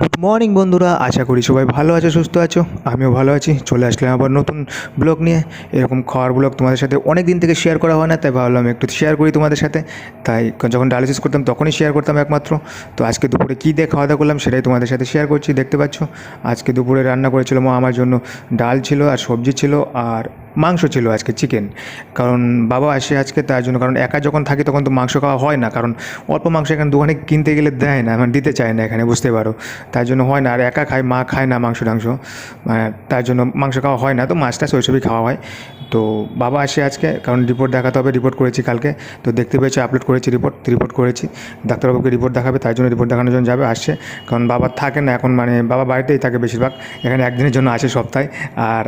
Good morning বন্ধুরা। আশা করি সবাই ভালো আছো, সুস্থ আছো। আমিও ভালো আছি। চলে আসলাম আবার নতুন ব্লগ নিয়ে। এরকম খাওয়ার ব্লগ তোমাদের সাথে অনেক দিন থেকে শেয়ার করা হয় না, তাই ভাবলাম একটু শেয়ার করি তোমাদের সাথে। তাই যখন ডায়ালিসিস করতাম তখনই শেয়ার করতাম একমাত্র। তো আজকে দুপুরে কী দিয়ে খাওয়া দাওয়া করলাম সেটাই তোমাদের সাথে শেয়ার করছি, দেখতে পাচ্ছ। আজকে দুপুরে রান্না করেছিল মা, আমার জন্য ডাল ছিল আর সবজি ছিল আর মাংস ছিল আজকে চিকেন কারণ বাবা আসে আজকে তার জন্য, কারণ একা যখন থাকি তখন তো মাংস খাওয়া হয় না, কারণ অল্প মাংস এখানে দোকানে কিনতে গেলে দেয় না মানে দিতে চায় না এখানে, বুঝতে পারো। তার জন্য হয় না, আর একা খায়, মা খায় না মাংস টাংস। মানে তার জন্য মাংস খাওয়া হয় না, তো মাছ টাছ খাওয়া হয়। তো বাবা আসে আজকে, কারণ রিপোর্ট দেখাতে হবে রিপোর্ট করেছি কালকে। তো দেখতে পেয়েছি আপলোড করেছি রিপোর্ট রিপোর্ট করেছি। ডাক্তারবাবুকে রিপোর্ট দেখাবে, তার জন্য রিপোর্ট দেখানোর জন্য যাবে, আসছে। কারণ বাবা থাকে না, এখন মানে বাবা বাড়িতেই থাকে বেশিরভাগ, এখানে একদিনের জন্য আসে সপ্তাহে, আর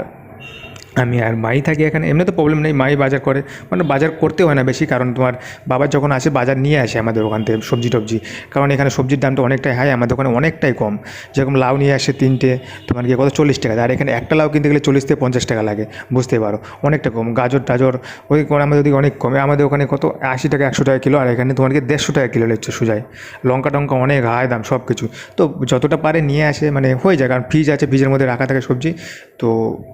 আমি আর মাই থাকি এখানে এমনি তো প্রবলেম নেই, মাই বাজার করে। মানে বাজার করতে হয় না বেশি, কারণ তোমার বাবা যখন আসে, বাজার নিয়ে আসে আমাদের ওখান থেকে সবজি টবজি। কারণ এখানে সবজির দামটা অনেকটাই হাই আমাদের ওখানে অনেকটাই কম। যেরকম লাউ নিয়ে আসে তিনটে, তোমার গিয়ে কত চল্লিশ টাকা। আর এখানে একটা লাউ কিনতে গেলে চল্লিশ থেকে পঞ্চাশ টাকা লাগে বুঝতে পারো। অনেকটা কম। গাজর, টাজর, ওই আমাদের ওদিকে অনেক কমে। আমাদের ওখানে কত? আশি টাকা, একশো টাকা কিলো। আর এখানে তোমার গিয়ে দেড়শো টাকা কিলো নিচ্ছে সুজায়। লঙ্কা টঙ্কা অনেক হাই দাম, সব কিছু। তো যতটা পারে নিয়ে আসে মানে হয়ে যায়। কারণ ফ্রিজ আছে ফ্রিজের মধ্যে রাখা থাকে সবজি। তো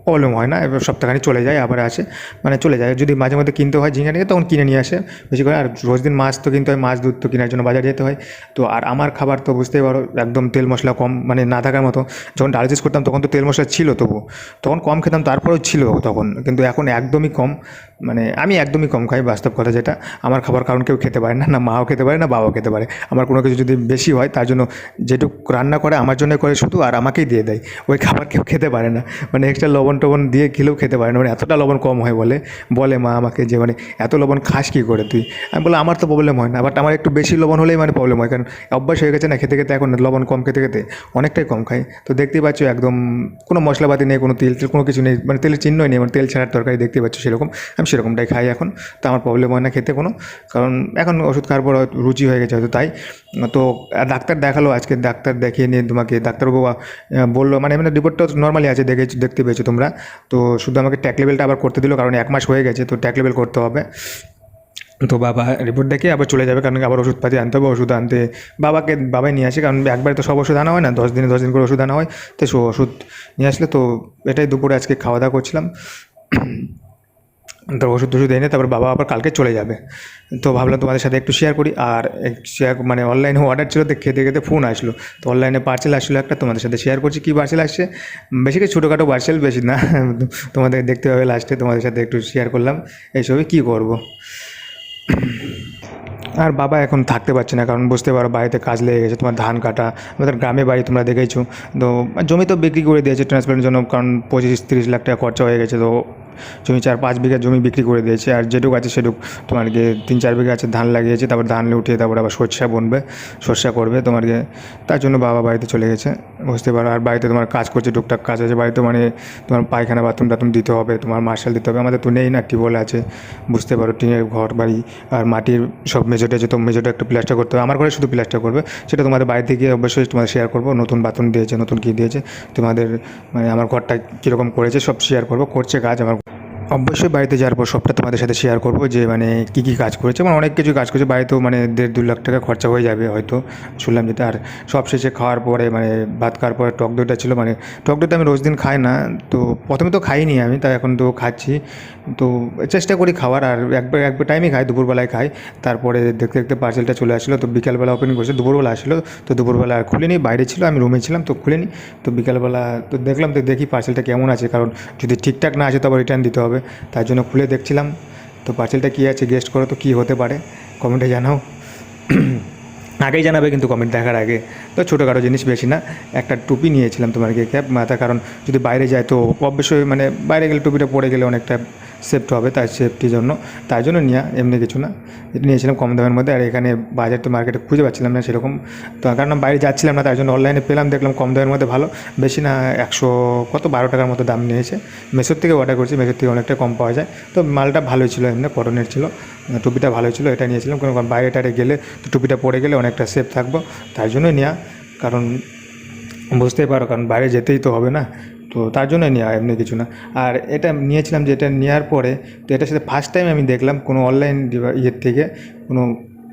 প্রবলেম হয় না। এবার সপ্তাহখানি চলে যায়, আবার আসে। মানে চলে যায়। যদি মাঝে মধ্যে কিনতে হয় ঝিঙে নিয়ে তখন কিনে নিয়ে আসে। বেশি করে আর রোজ দিন মাছ তো কিনতে হয়, মাছ দুধ তো কেনার জন্য বাজার যেতে হয়। তো আর আমার খাবার তো বুঝতেই পারো, একদম তেল মশলা কম মানে না থাকার মতো। যখন ডায়ালিসিস করতাম, তখন তো তেল মশলা ছিল তবু তখন কম খেতাম, তারপরেও ছিল তখন। কিন্তু এখন একদমই কম। মানে আমি একদমই কম খাই, বাস্তব কথা যেটা। আমার খাবার কারণ কেউ খেতে পারে না না মাও খেতে পারে, না বাবাও খেতে পারে। আমার কোনো কিছু যদি বেশি হয়, তার জন্য যেটুকু রান্না করে, আমার জন্য করে শুধু আর আমাকেই দিয়ে দেয়। ওই খাবার কেউ খেতে পারে না। মানে এক্সট্রা লবণ টবণ দিয়ে খেলেও খেতে পারে না। মানে এতটা লবণ কম হয় বলে বলে মা আমাকে যে মানে এত লবণ খাস কী করে তুই? আমি বলে আমার তো প্রবলেম হয় না। বাট আমার একটু বেশি লবণ হলেই মানে প্রবলেম হয়। কারণ অভ্যাস হয়ে গেছে না, খেতে খেতে এখন লবণ কম, খেতে খেতে অনেকটাই কম খাই। তো দেখতেই পাচ্ছ একদম কোনো মশলাপাতি নেই, কোনো তেল তেল কোনো কিছু নেই। মানে তেলের চিহ্নই নেই। মানে তেল ছাড়ার তরকারি দেখতে পাচ্ছ সেরকম। আমি সেরকমটাই খাই এখন। তো আমার প্রবলেম হয় না খেতে কোনো। কারণ এখন ওষুধ খাওয়ার পর রুচি হয়ে গেছে হয়তো তাই। তো ডাক্তার দেখাল, আজকে ডাক্তার দেখিয়ে নিয়ে তোমাকে, ডাক্তারবাবু বলল মানে এমনি রিপোর্টটা নর্মালি আছে, দেখে, দেখতে পেয়েছ তোমরা। তো শুধু আমাকে ট্যাক লেভেলটা আবার করতে দিলো, কারণ এক মাস হয়ে গেছে, তো ট্যাক লেভেল করতে হবে। তো বাবা রিপোর্ট দেখে আবার চলে যাবে, কারণ আবার ওষুধপাতি আনতে হবে, ওষুধ আনতে বাবাকে, বাবাই নিয়ে আসে, কারণ একবারে তো সব ওষুধ আনা হয় না, দশ দিনে, দশ দিন করে ওষুধ আনা হয়। তো সে ওষুধ নিয়ে আসলে তো এটাই দুপুরে আজকে খাওয়া দাওয়া করছিলাম। তো ওষুধ টষুধ এনে তারপর বাবা আবার কালকে চলে যাবে। তো ভাবলাম তোমাদের সাথে একটু শেয়ার করি আর শেয়ার মানে অনলাইনে অর্ডার ছিল, তো খেতে খেতে ফোন আসলো। তো অনলাইনে পার্সেল আসলো একটা, তোমাদের সাথে শেয়ার করছি কী পার্সেল আসছে। বেশি কিছু ছোটোখাটো পার্সেল বেশি না, তোমাদের দেখতে হবে লাস্টে তোমাদের সাথে একটু শেয়ার করলাম। এইসবই কী করব? আর বাবা এখন থাকতে পারছে না, কারণ বুঝতে পারো বাড়িতে কাজ লেগে গেছে, তোমার ধান কাটা আমাদের গ্রামে বাড়ি তোমরা দেখেছ। তো জমি তো বিক্রি করে দিয়েছে ট্রান্সপ্লান্টের জন্য, কারণ পঁচিশ তিরিশ লাখ টাকা খরচা হয়ে গেছে, তো জমি চার পাঁচ বিঘা জমি বিক্রি করে দিয়েছে। আর যেটুকু আছে সেটুক তোমার গিয়ে তিন চার বিঘা আছে, ধান লাগিয়েছে, তারপর ধান উঠিয়ে তারপর আবার সর্ষা বনবে, সর্ষা করবে তোমার গিয়ে। তার জন্য বাবা বাড়িতে চলে গেছে। বুঝতে পারো, আর বাড়িতে তোমার কাজ করছে, টুকটাক কাজ আছে। বাড়িতে মানে তোমার পায়খানা, বাথরুম টাথরুম দিতে হবে, তোমার মার্শাল দিতে হবে। আমাদের তো নেই না, টিউবওয়েল আছে। বুঝতে পারো, টিনের ঘর বাড়ি আর মাটির সব মেজোটা আছে, তো মেজোটা একটু প্লাস্টার করতে হবে। আমার ঘরে শুধু প্লাস্টার করবে, সেটা তোমাদের বাড়িতে গিয়ে অবশ্যই তোমাদের শেয়ার করব। নতুন বাথরুম দিয়েছে, নতুন কী দিয়েছে, তোমাদের মানে আমার ঘরটা কীরকম করেছে, সব শেয়ার করব। করছে কাজ, আমার অবশ্যই বাড়িতে যাওয়ার পর সবটা তোমাদের সাথে শেয়ার করব যে মানে কী কী কাজ করেছে। মানে অনেক কিছু কাজ করেছে। বাড়িতেও মানে দেড় দু লাখ টাকা খরচা হয়ে যাবে হয়তো, শুনলাম যেটা। আর সব শেষে খাওয়ার পরে মানে ভাত খাওয়ার পরে টক দইটা ছিল। মানে টক দইটা আমি রোজ দিন খাই না। তো প্রথমে তো খাইনি আমি, তাই এখন তো খাচ্ছি। তো চেষ্টা করি খাওয়ার। আর একবার একবার টাইমে খাই, দুপুরবেলায় খাই। তারপরে দেখতে দেখতে পার্সেলটা চলে আসলো। তো বিকালবেলা ওপেন করছে, দুপুরবেলা আসলো। তো দুপুরবেলা আর খুলিনি, বাইরে ছিল, আমি রুমে ছিলাম, তো খুলিনি। তো বিকালবেলা, তো দেখলাম, তো দেখি পার্সেলটা কেমন আছে। কারণ যদি ঠিকঠাক না আছে তো আবার রিটার্ন দিতে হবে। তার জন্য খুলে দেখছিলাম। তো পার্সেলটা কী আছে গেস্ট করো তো কী হতে পারে কমেন্টে জানাও। আগেই জানাবে কিন্তু কমেন্ট দেখার আগে। তো ছোটোখাটো জিনিস বেশি না, একটা টুপি নিয়েছিলাম তোমার গিয়ে ক্যাব মাথা, কারণ যদি বাইরে যায় তো অবশ্যই মানে বাইরে গেলে টুপিটা পড়ে গেলে অনেকটা সেফটি হবে তার সেফটির জন্য, তাই জন্য নেওয়া এমনি কিছু না। নিয়েছিলাম কম দামের মধ্যে, আর এখানে বাজার তো মার্কেটে খুঁজে পাচ্ছিলাম না সেরকম। তো কারণ বাইরে যাচ্ছিলাম না তার জন্য অনলাইনে পেলাম, দেখলাম কম দামের মধ্যে ভালো। বেশি না, একশো কত বারো টাকার মতো দাম নিয়েছে। মেসোর থেকে অর্ডার করছি মেসোর থেকে অনেকটা কম পাওয়া যায়। তো মালটা ভালোই ছিল এমনি কটনের ছিল টুপিটা ভালোই ছিল, এটা নিয়েছিলাম। কারণ বাইরে টাইরে গেলে তো টুপিটা পরে গেলে অনেকটা সেফ থাকব, তাই জন্যই নেওয়া কারণ বুঝতেই পারো, কারণ বাইরে যেতেই তো হবে না। তো তার জন্য নেওয়া এমনি কিছু না। আর এটা নিয়েছিলাম যে এটা নেওয়ার পরে, তো এটার সাথে ফার্স্ট টাইম আমি দেখলাম কোনো অনলাইন ইয়ের থেকে কোনো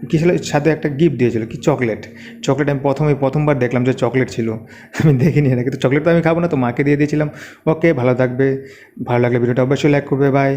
কী ছিল সাথে একটা গিফট দিয়েছিল কি চকলেট চকলেট আমি প্রথমে, প্রথমবার দেখলাম যে চকলেট ছিল। আমি দেখিনি এটা কিন্তু চকলেট তো আমি খাব না, তো মাকে দিয়ে দিয়েছিলাম। ওকে ভালো থাকবে। ভালো লাগলে ভিডিওটা অবশ্যই লাইক করবে। বাই